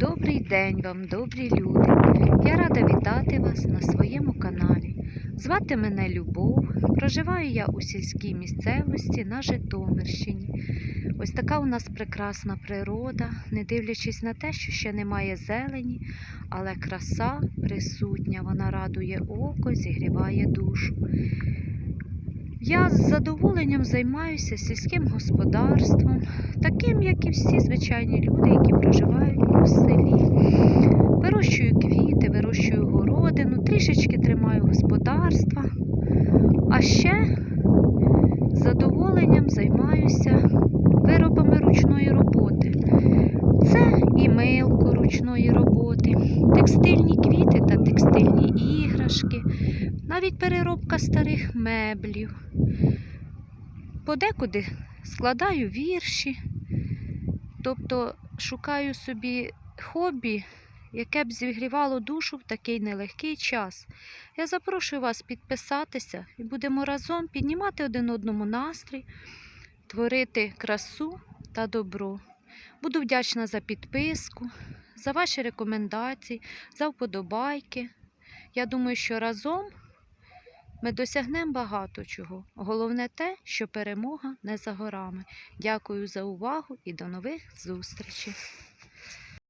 Добрий день вам, добрі люди. Я рада вітати вас на своєму каналі. Звати мене Любов. Проживаю я у сільській місцевості на Житомирщині. Ось така у нас прекрасна природа, не дивлячись на те, що ще немає зелені, але краса присутня, вона радує око, зігріває душу. Я з задоволенням займаюся сільським господарством, таким, як і всі звичайні люди, які проживають у селі. Вирощую квіти, вирощую городину, трішечки тримаю господарства. А ще з задоволенням займаюся виробами ручної роботи. Це і милко ручної роботи, текстильні квіти та текстильні іграшки, навіть переробка старих меблів. Подекуди складаю вірші, тобто шукаю собі хобі, яке б зігрівало душу в такий нелегкий час. Я запрошую вас підписатися і будемо разом піднімати один одному настрій, творити красу та добро. Буду вдячна за підписку, за ваші рекомендації, за вподобайки. Я думаю, що разом ми досягнемо багато чого. Головне те, що перемога не за горами. Дякую за увагу і до нових зустрічей.